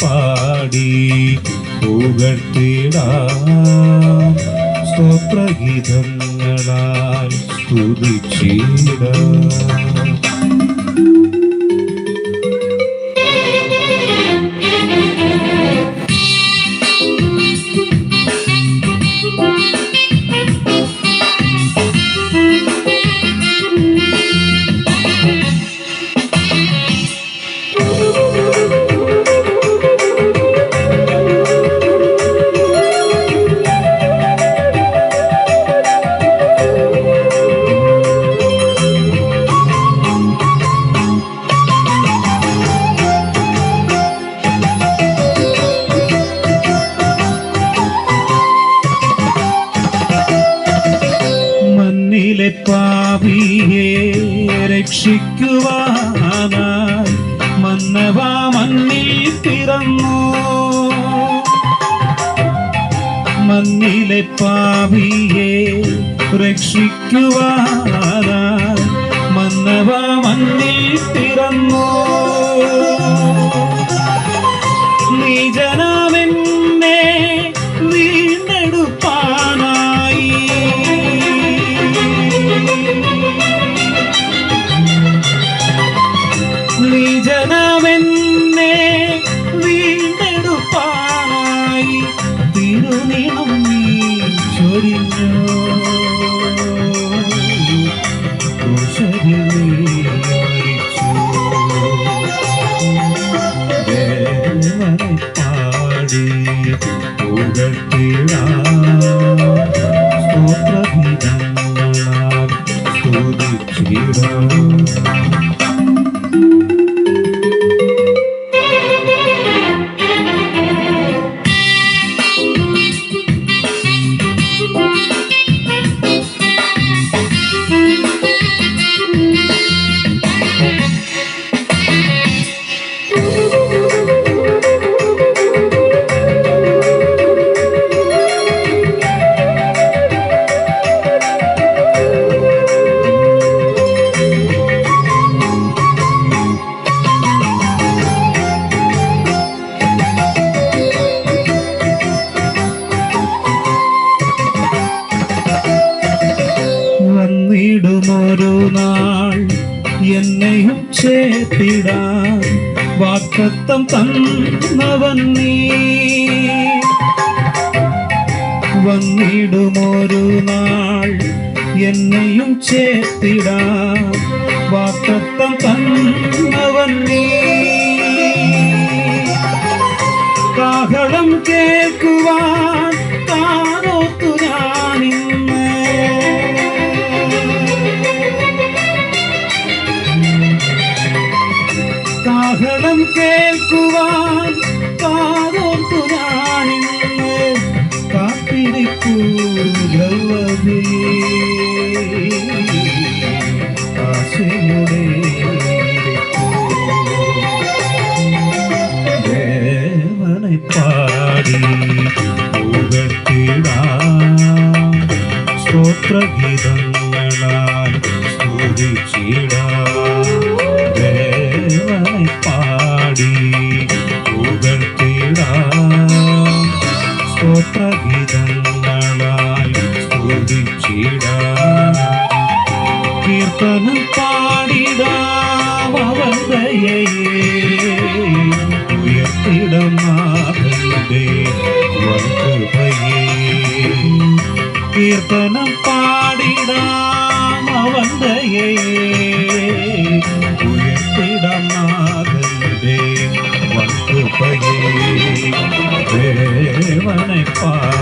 പാടി പൂകട്ടിടാ സ്വപ്രഗീതങ്ങളാൽ സ്തുതിച്ചിട. പാപിയെ രക്ഷിക്കുവാനായി മന്നവ മണ്ണിൽ പിറന്നു. മണ്ണിലെ പാപിയെ രക്ഷിക്കുവാനായി മന്നവ മണ്ണിൽ പിറന്നു. നീജനമെന്നെ നീജനമെന്നെ വീണ്ടെടുപ്പാനായി തിരുനിണം നീ ചൊരിഞ്ഞു. പാടി പുകഴ്ത്തിടാം സ്തോത്രഗീതങ്ങളാൽ സ്തുതിച്ചിടാം. വന്നിടുമൊരു നാൾ എന്നെയും ചേർത്തിടാൻ വാക്കത്തം തന്നവൻ നീ. വന്നിടുമൊരു നാൾ എന്നെയും ചേർത്തിടാൻ വാക്കത്തം തന്നവൻ നീ. കാഹളം കേൾക്കുവാൻ കാഹളം കേൾക്കുവാൻ കാതോർത്തു ഞാനിന്ന് കാത്തിരിക്കൂ സ്തുതിച്ചിടാം സഹിതങ്ങളായി സ്തുതിച്ചിടാം കീർത്തനം പാടിടാം അവൻ ദയയേ ഉയർത്തിടമാകണ്ടേ വൻകൃപയേ കീർത്തനം പാടിടാം അവൻ ദയയേ ഉയർത്തിടമാകണ്ടേ വൻകൃപയേ ദേവനെ পা